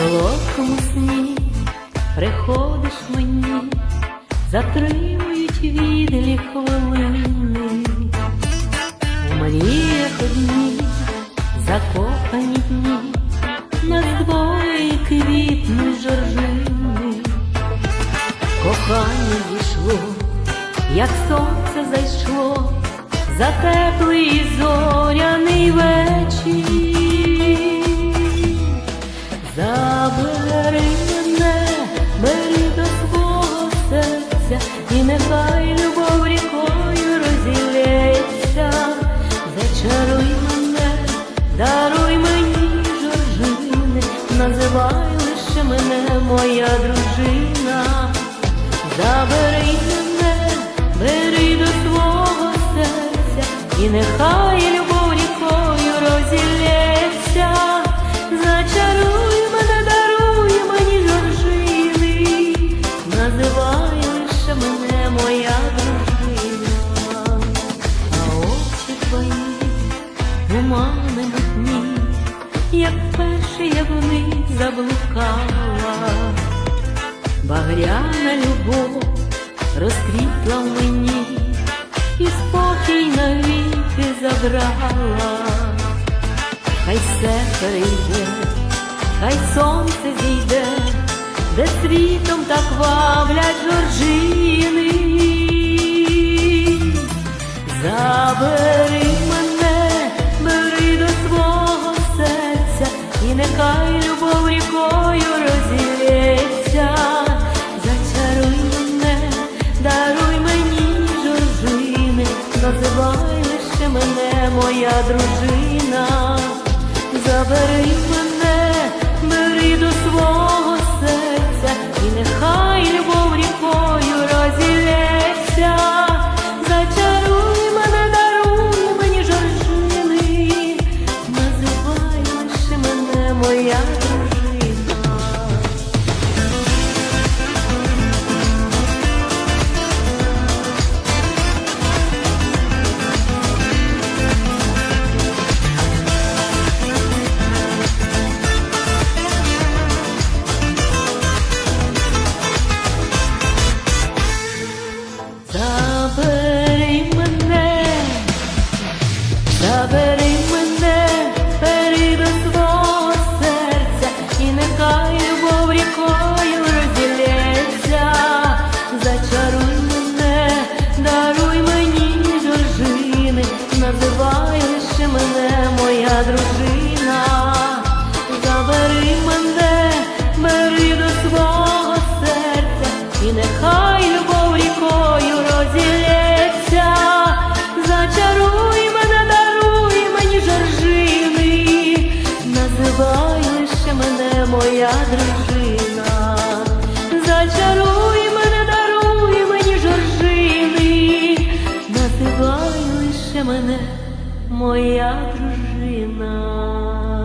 моєму сні приходиш мені, затримують відлі хвилини. У мріях одні закохані дні, нас двоє квітнуть жоржини. Кохання зійшло, як сонце зайшло, за теплий називай лише мене моя дружина. Забери мене, бери до свого серця, і нехай любов рікою розілється, зачаруй мене, даруй мені жоржини, називай лише мене моя дружина, а очі твої тумани мутні, як перші я вони заблукала. Багряна любов розквітла в мені і спокій навіки забрала, хай все перейде, хай сонце зійде, де світом так вавлять моя дружина. Забери мене, Забери мене, забери мене, бери свого серця, і нехай любов рікою розділється, зачаруй мене, даруй мені жоржини, називай мене моя дружина, мене, моя дружина.